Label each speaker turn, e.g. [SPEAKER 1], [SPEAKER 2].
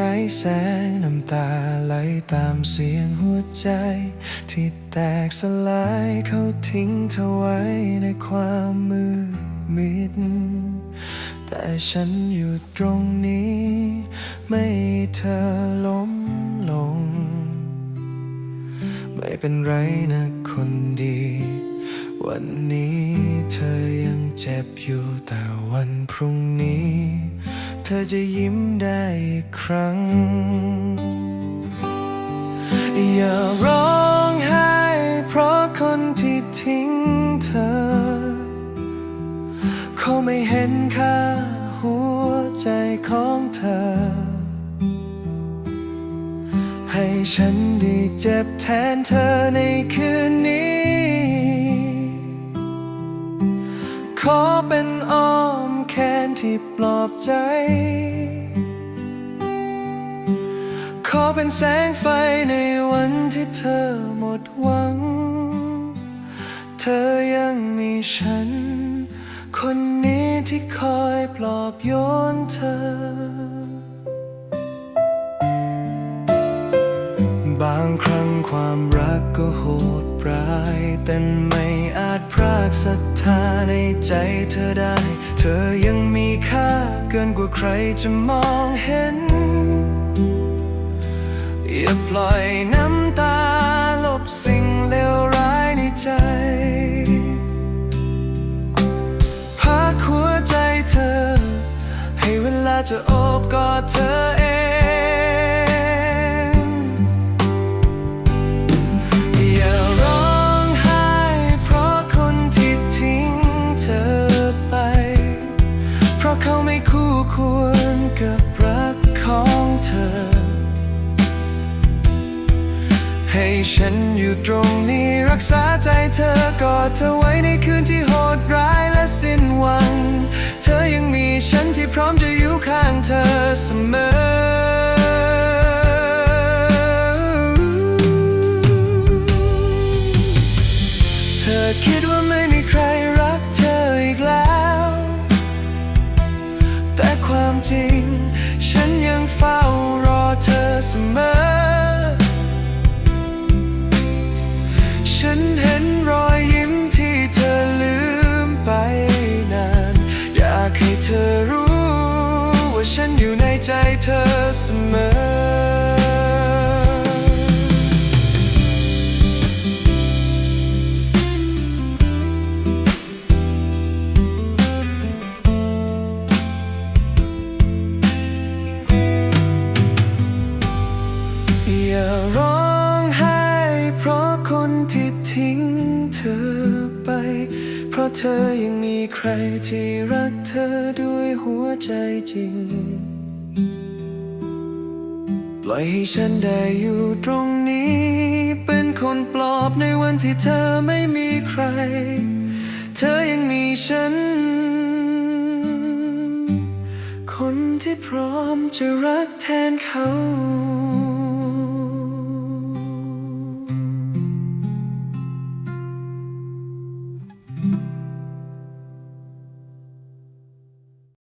[SPEAKER 1] ไร้แสงน้ำตาไหลตามเสียงหัวใจ ที่แตกสลายเขาทิ้งเธอไว้ในความมืดมิด แต่ฉันอยู่ตรงนี้ ไม่ให้เธอล้มลง ไม่เป็นไรนะคนดี วันนี้เธอยังเจ็บอยู่แต่วันพรุ่งนี้ เธอจะยิ้มได้อีกครั้ง อย่าร้องไห้เพราะคนที่ทิ้งเธอ เขาไม่เห็นค่าหัวใจของเธอ ให้ฉันได้เจ็บแทนเธอในคืนนี้ ขอเป็นอ้อม ที่ปลอบใจ ขอเป็นแสงไฟในวันที่เธอหมดหวัง เธอยังมีฉัน คนนี้ที่คอยปลอบโยนเธอบางครั้งความรักก็โหด ร้ายแต่ไม่อาจพรากศรัทธาในใจเธอได้ เธอยังมีค่าเกินกว่าใครจะมองเห็น อย่าปล่อยน้ำตาลบสิ่งเลวร้ายในใจพักหัวใจเธอ ให้เวลาจะโอบกอดเธ เธอ ให้ฉันอยู่ตรงนี้รักษาใจเธอกอดเธอไว้ในคืนที่โหดร้ายและสิ้นหวัง เธอยังมีฉันที่พร้อมจะอยู่ข้างเธอเสมอเธอคิดว่าไม่มีใครรักเธออีกแล้ว แต่ความจริง เฝ้ารอเธอเสมอ ฉันเห็นรอยยิ้มที่เธอลืมไปนาน อยากให้เธอรู้ ว่าฉันอยู่ในใจเธอเสมอ ทิ้งเธอไป เพราะเธอยังมีใครที่รักเธอด้วยหัวใจจริง ปล่อยให้ฉันได้อยู่ตรงนี้ เป็นคนปลอบในวันที่เธอไม่มีใคร เธอยังมีฉัน คนที่พร้อมจะรักแทนเขา